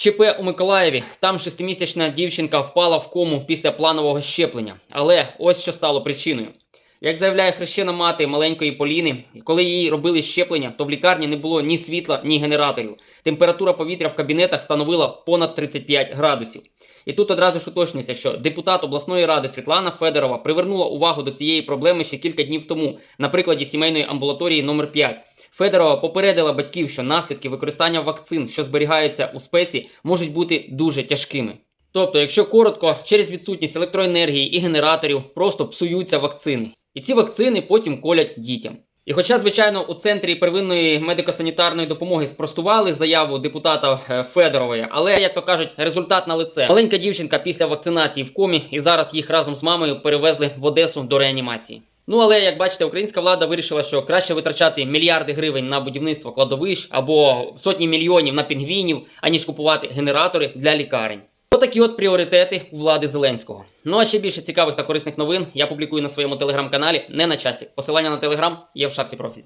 ЧП у Миколаєві. Там шестимісячна дівчинка впала в кому після планового щеплення. Але ось що стало причиною. Як заявляє хрещена мати маленької Поліни, коли їй робили щеплення, то в лікарні не було ні світла, ні генераторів. Температура повітря в кабінетах становила понад 35 градусів. І тут одразу ж уточнюється, що депутат обласної ради Світлана Федорова привернула увагу до цієї проблеми ще кілька днів тому на прикладі сімейної амбулаторії номер 5 Федорова попередила батьків, що наслідки використання вакцин, що зберігаються у спеці, можуть бути дуже тяжкими. Тобто, якщо коротко, через відсутність електроенергії і генераторів просто псуються вакцини. І ці вакцини потім колять дітям. І хоча, звичайно, у центрі первинної медико-санітарної допомоги спростували заяву депутата е, Федорової, але, як то кажуть, результат на лице. Маленька дівчинка після вакцинації в комі, і зараз їх разом з мамою перевезли в Одесу до реанімації. Ну але як бачите, українська влада вирішила, що краще витрачати мільярди гривень на будівництво кладовищ або сотні мільйонів на пінгвінів, аніж купувати генератори для лікарень. Отакі от пріоритети у влади Зеленського. Ну а ще більше цікавих та корисних новин я публікую на своєму телеграм-каналі не на часі. Посилання на телеграм є в шапці профіль.